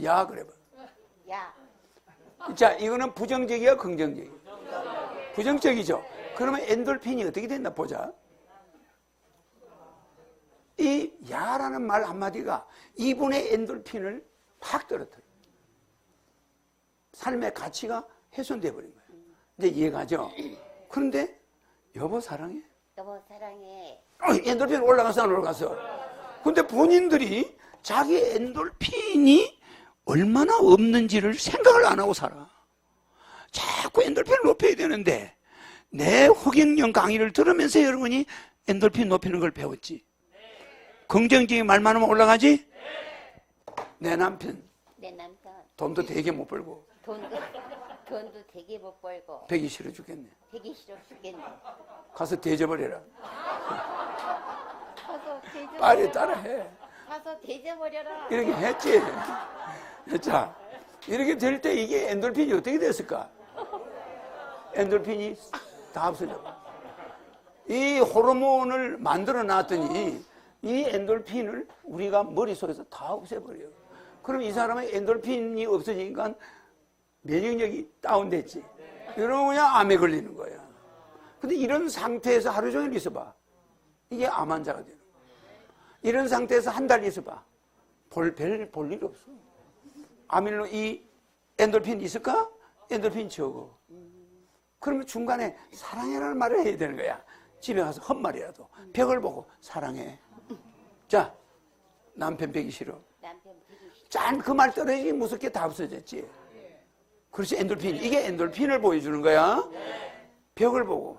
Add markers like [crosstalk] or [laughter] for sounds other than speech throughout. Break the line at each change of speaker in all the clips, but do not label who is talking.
그러면 야 그래 봐.
야,
자, 이거는 부정적이야, 긍정적이야? 부정적이죠? 그러면 엔돌핀이 어떻게 됐나 보자. 이 야라는 말 한마디가 이분의 엔돌핀을 확 떨어뜨려. 삶의 가치가 훼손돼 버린 거야. 이제 이해가죠? 그런데 여보 사랑해.
여보 사랑해.
어, 엔돌핀 올라가서 안 올라가서. 근데 본인들이 자기 엔돌핀이 얼마나 없는지를 생각을 안 하고 살아. 자꾸 엔돌핀을 높여야 되는데 내 호갱령 강의를 들으면서 여러분이 엔돌핀 높이는 걸 배웠지. 긍정적인 말만 하면 올라가지? 내 남편
내 남편
돈도 되게 못 벌고
돈도 돈도 되게 못 벌고
배기 싫어 죽겠네.
되게 싫어 죽겠네.
가서 대접버려라.
가서 대접
빨리 따라해.
가서 대접버려라.
이렇게 했지. [laughs] 자, 이렇게 될 때 이게 엔돌핀이 어떻게 됐을까? 엔돌핀이 다 없어져. 이 호르몬을 만들어 놨더니 이 엔돌핀을 우리가 머릿속에서 다 없애버려요. 그럼 이 사람의 엔돌핀이 없어지니까 면역력이 다운됐지. 이러면 그냥 암에 걸리는 거야. 근데 이런 상태에서 하루 종일 있어봐. 이게 암 환자가 되는 거야. 이런 상태에서 한 달 있어봐. 볼, 별, 볼일 없어. 아밀로 이 엔돌핀 있을까? 엔돌핀 적어. 그러면 중간에 사랑해라는 말을 해야 되는 거야. 집에 가서 헛말이라도. 벽을 보고 사랑해. 자, 남편 벽이 싫어.
남편 되게 싫어.
짠, 그 말 떨어지기 무섭게 다 없어졌지. 그렇지, 엔돌핀. 이게 엔돌핀을 보여주는 거야. 벽을 보고.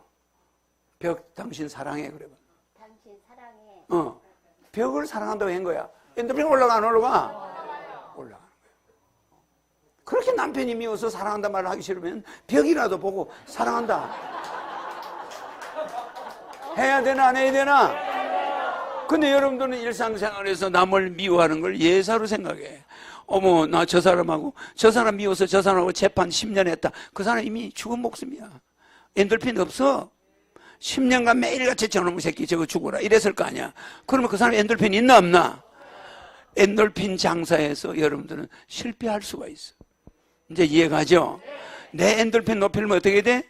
벽, 당신 사랑해. 그래 봐.
당신 사랑해.
어. 벽을 사랑한다고 한 거야. 엔돌핀 올라가, 안 올라가? 올라가는 거야. 그렇게 남편이 미워서 사랑한다 말을 하기 싫으면 벽이라도 보고 사랑한다. 해야 되나, 안 해야 되나? 근데 여러분들은 일상생활에서 남을 미워하는 걸 예사로 생각해. 어머, 나 저 사람하고, 저 사람 미워서 저 사람하고 재판 10년 했다. 그 사람 이미 죽은 목숨이야. 엔돌핀 없어. 10년간 매일같이 저놈의 새끼 저거 죽어라 이랬을 거 아니야. 그러면 그 사람 엔돌핀 있나 없나? 엔돌핀 장사에서 여러분들은 실패할 수가 있어. 이제 이해가죠? 내 엔돌핀 높이면 어떻게 돼?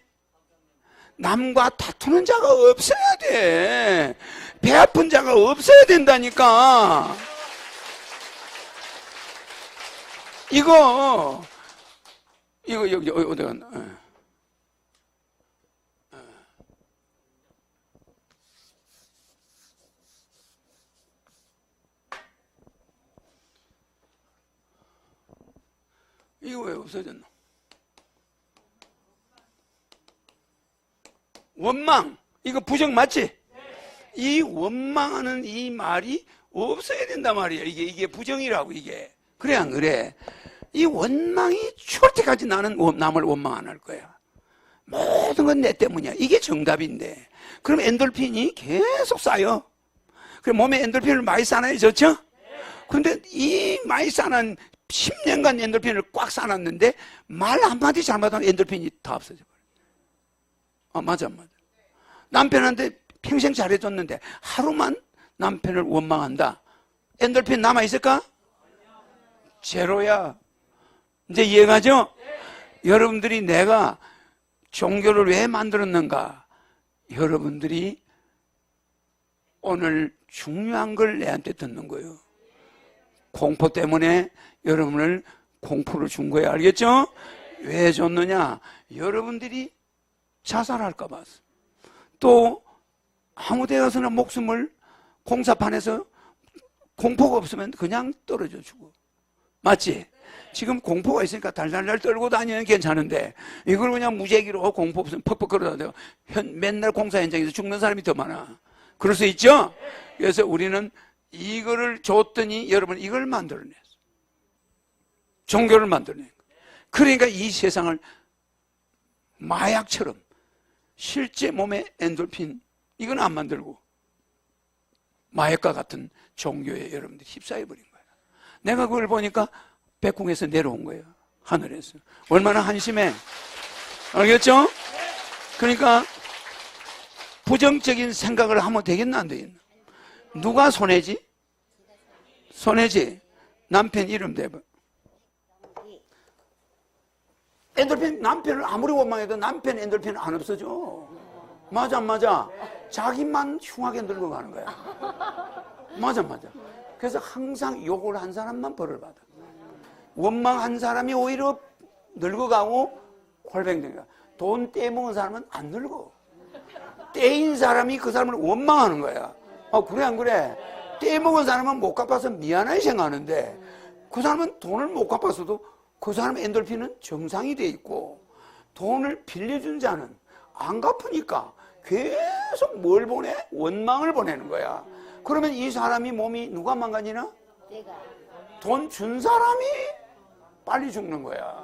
남과 다투는 자가 없어야 돼. 배 아픈 자가 없어야 된다니까. 이거, 이거, 여기, 어디 갔나? 이거 왜 없어졌나? 원망. 이거 부정 맞지? 이 원망하는 이 말이 없어야 된단 말이야. 이게, 이게 부정이라고, 이게. 그래, 안 그래? 이 원망이 추울 때까지 나는 원- 남을 원망 안 할 거야. 모든 건 내 때문이야. 이게 정답인데. 그럼 엔돌핀이 계속 쌓여. 그래, 몸에 엔돌핀을 많이 쌓아야 좋죠? 근데 이 많이 쌓아놓은 10년간 엔돌핀을 꽉 쌓아놨는데 말 한마디 잘못하면 엔돌핀이 다 없어져 버려. 아, 맞아, 맞아. 남편한테 평생 잘해줬는데 하루만 남편을 원망한다. 엔돌핀 남아있을까? 제로야. 이제 이해가죠? 여러분들이 내가 종교를 왜 만들었는가? 여러분들이 오늘 중요한 걸 내한테 듣는 거예요. 공포 때문에 여러분을 공포를 준 거예요. 알겠죠? 왜 줬느냐? 여러분들이 자살할까 봐. 또 아무 데 가서나 목숨을 공사판에서 공포가 없으면 그냥 떨어져 죽어. 맞지? 지금 공포가 있으니까 달달달 떨고 다니는 괜찮은데 이걸 그냥 무제기로 공포 없으면 퍽퍽 걸어다녀. 현 맨날 공사 현장에서 죽는 사람이 더 많아. 그럴 수 있죠? 그래서 우리는 이거를 줬더니 여러분 이걸 만들어냈어. 종교를 만들어낸 거. 그러니까 이 세상을 마약처럼 실제 몸에 엔돌핀 이건 안 만들고 마약과 같은 종교에 여러분들이 휩싸여 버린 거예요. 내가 그걸 보니까 백궁에서 내려온 거예요. 하늘에서. 얼마나 한심해. 알겠죠? 그러니까 부정적인 생각을 하면 되겠나 안 되겠나? 누가 손해지? 손해지. 남편 이름 대봐. 엔돌핀 남편을 아무리 원망해도 남편 엔돌핀은 안 없어져. 맞아 안 맞아. 자기만 흉하게 늙어 가는 거야. 맞아 맞아. 그래서 항상 욕을 한 사람만 벌을 받아. 원망한 사람이 오히려 늙어가고 홀뱅된 거야. 돈 떼먹은 사람은 안 늙어. 떼인 사람이 그 사람을 원망하는 거야. 아, 그래, 안 그래? 떼먹은 사람은 못 갚아서 미안하게 생각하는데, 그 사람은 돈을 못 갚았어도 그 사람 엔돌핀은 정상이 돼 있고, 돈을 빌려준 자는 안 갚으니까 계속 뭘 보내? 원망을 보내는 거야. 그러면 이 사람이 몸이 누가 망가지나?
내가
돈준 사람이 빨리 죽는 거야.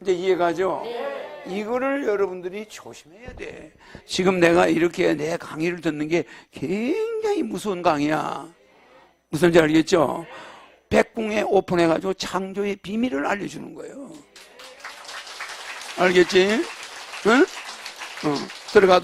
이제 이해가죠? 이거를 여러분들이 조심해야 돼. 지금 내가 이렇게 내 강의를 듣는 게 굉장히 무서운 강의야. 무슨 지 알겠죠? 백궁에 오픈해가지고 창조의 비밀을 알려주는 거예요. 알겠지? 응? 어, 들어가도